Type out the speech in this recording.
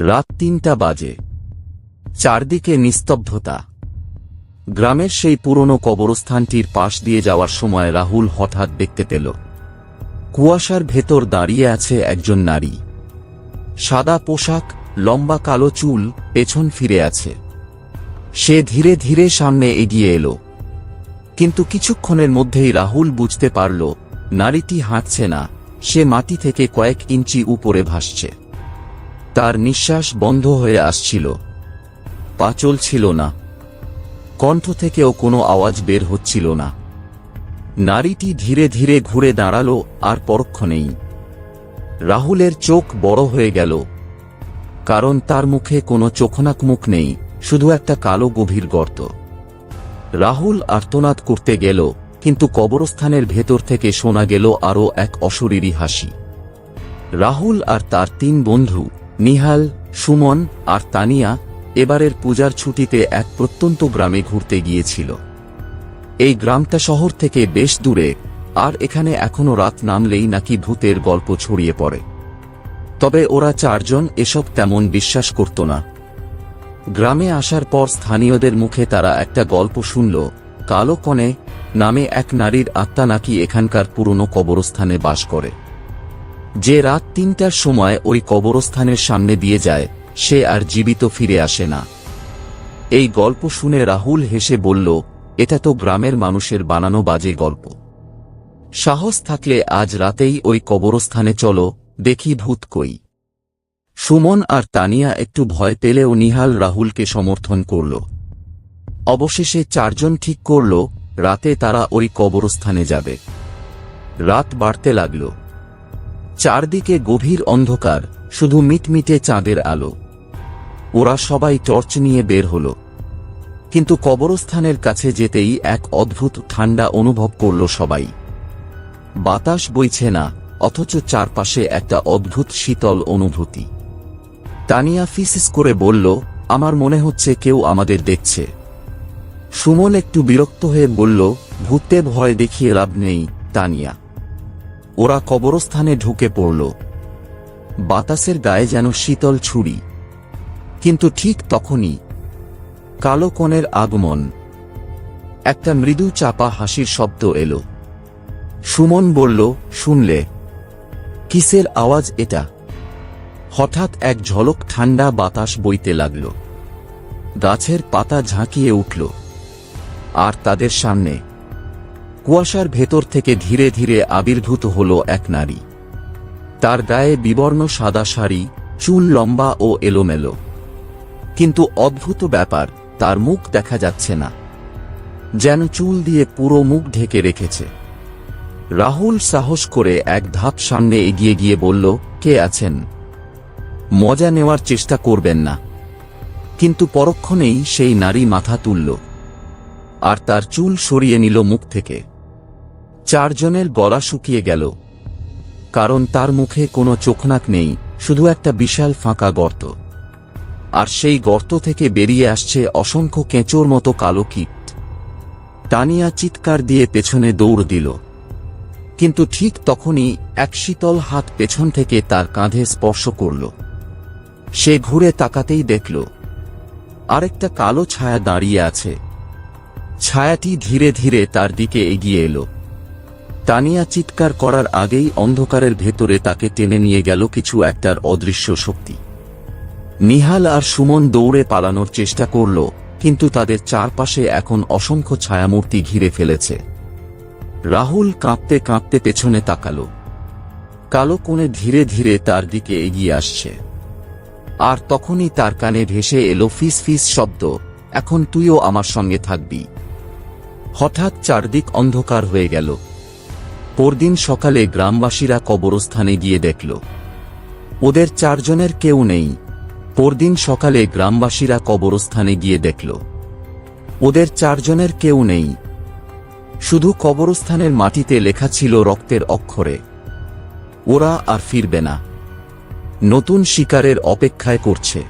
রাত তিনটা বাজে। চারদিকে নিস্তব্ধতা। গ্রামের সেই পুরনো কবরস্থানটির পাশ দিয়ে যাওয়ার সময় রাহুল হঠাৎ দেখতে পেল। কুয়াশার ভেতর দাঁড়িয়ে আছে একজন নারী। সাদা পোশাক, লম্বা কালো চুল, পেছন ফিরে আছে। সে ধীরে ধীরে সামনে এগিয়ে এলো। কিন্তু কিছুক্ষণের মধ্যেই রাহুল বুঝতে পারল, নারীটি হাঁটছে না, সে মাটি থেকে কয়েক ইঞ্চি উপরে ভাসছে। তার নিঃশ্বাস বন্ধ হয়ে আসছিল। পা ছিল না। কণ্ঠ থেকেও কোনো আওয়াজ বের হচ্ছিল না। নারীটি ধীরে ধীরে ঘুরে দাঁড়াল আর পরক্ষণেই রাহুলের চোখ বড় হয়ে গেল। কারণ তার মুখে কোনো চোখনাক মুখ নেই, শুধু একটা কালো গভীর গর্ত। রাহুল আর্তনাদ করতে গেল, কিন্তু কবরস্থানের ভেতর থেকে শোনা গেল আরও এক অশরীরী হাসি। রাহুল আর তার তিন বন্ধু নিহাল সুমন আর তানিয়া এবারের পূজার ছুটিতে এক প্রত্যন্ত গ্রামে ঘুরতে গিয়েছিল। এই গ্রামটা শহর থেকে বেশ দূরে, আর এখানে এখনও রাত নামলেই নাকি ভূতের গল্প ছড়িয়ে পড়ে। তবে ওরা চারজন এসব তেমন বিশ্বাস করত না। গ্রামে আসার পর স্থানীয়দের মুখে তারা একটা গল্প শুনল, কালো কনে নামে এক নারীর আত্মা নাকি এখানকার পুরনো কবরস্থানে বাস করে। যে রাত তিনটার সময় ওই কবরস্থানের সামনে দিয়ে যায়, সে আর জীবিত ফিরে আসে না। এই গল্প শুনে রাহুল হেসে বলল, এটা তো গ্রামের মানুষের বানানো বাজে গল্প। সাহস থাকলে আজ রাতেই ওই কবরস্থানে চলো, দেখি ভূত কই। সুমন আর তানিয়া একটু ভয় পেলেও নিহাল রাহুলকে সমর্থন করল। অবশেষে চারজন ঠিক করল, রাতে তারা ওই কবরস্থানে যাবে। রাত বাড়তে লাগল। চারদিকে গভীর অন্ধকার, শুধু মিটমিটে চাঁদের আলো। ওরা সবাই টর্চ নিয়ে বের হল। কিন্তু কবরস্থানের কাছে যেতেই এক অদ্ভুত ঠান্ডা অনুভব করল সবাই। বাতাস বইছে না, অথচ চারপাশে একটা অদ্ভুত শীতল অনুভূতি। তানিয়া ফিসিস করে বলল, আমার মনে হচ্ছে কেউ আমাদের দেখছে। সুমন একটু বিরক্ত হয়ে বলল, ভূতে ভয় দেখিয়ে লাভ নেই, তানিয়া। ওরা কবরস্থানে ঢুকে পড়ল। বাতাসের গায়ে যেন শীতল ছুরি। কিন্তু ঠিক তখনই কালো কনের আগমন, একটা মৃদু চাপা হাসির শব্দ এলো। সুমন বলল, শুনলে, কিসের আওয়াজ এটা? হঠাৎ এক ঝলক ঠান্ডা বাতাস বইতে লাগল। গাছের পাতা ঝাঁকিয়ে উঠল, আর তাদের সামনে কুয়াশার ভেতর থেকে ধীরে ধীরে আবির্ভূত হল এক নারী। তার গায়ে বিবর্ণ সাদা শাড়ি, চুল লম্বা ও এলোমেলো। কিন্তু অদ্ভুত ব্যাপার, তার মুখ দেখা যাচ্ছে না। যেন চুল দিয়ে পুরো মুখ ঢেকে রেখেছে। রাহুল সাহস করে এক ধাপ সামনে এগিয়ে গিয়ে বলল, কে আছেন? মজা নেওয়ার চেষ্টা করবেন না। কিন্তু পরক্ষণেই সেই নারী মাথা তুলল। আর তার চুল সরিয়ে নিল মুখ থেকে। চারজনের গলা শুকিয়ে গেল। কারণ তার মুখে কোনো চোখনাক নেই, শুধু একটা বিশাল ফাঁকা গর্ত। আর সেই গর্ত থেকে বেরিয়ে আসছে অসংখ্য কেঁচোর মতো কালো কীট। টানিয়া চিৎকার দিয়ে পেছনে দৌড় দিল। কিন্তু ঠিক তখনই এক শীতল হাত পেছন থেকে তার কাঁধে স্পর্শ করল। সে ঘুরে তাকাতেই দেখল, আরেকটা কালো ছায়া দাঁড়িয়ে আছে। ছায়াটি ধীরে ধীরে তার দিকে এগিয়ে এলো। তানিয়া চিৎকার করার আগেই অন্ধকারের ভেতরে তাকে টেনে নিয়ে গেল কিছু একটার অদৃশ্য শক্তি। নিহাল আর সুমন দৌড়ে পালানোর চেষ্টা করল, কিন্তু তাদের চারপাশে এখন অসংখ্য ছায়ামূর্তি ঘিরে ফেলেছে। রাহুল কাঁপতে কাঁপতে পেছনে তাকাল। কালো কোণে ধীরে ধীরে তার দিকে এগিয়ে আসছে। আর তখনই তার কানে ভেসে এলো ফিস ফিস শব্দ, এখন তুইও আমার সঙ্গে থাকবি। হঠাৎ চারদিক অন্ধকার হয়ে গেল। পরদিন সকালে গ্রামবাসীরা কবরস্থানে গিয়ে দেখল, ওদের চারজনের কেউ নেই। পরদিন সকালে গ্রামবাসীরা কবরস্থানে গিয়ে দেখল, ওদের চারজনের কেউ নেই। শুধু কবরস্থানের মাটিতে লেখা ছিল রক্তের অক্ষরে, ওরা আর ফিরবে না। নতুন শিকারের অপেক্ষায় করছে।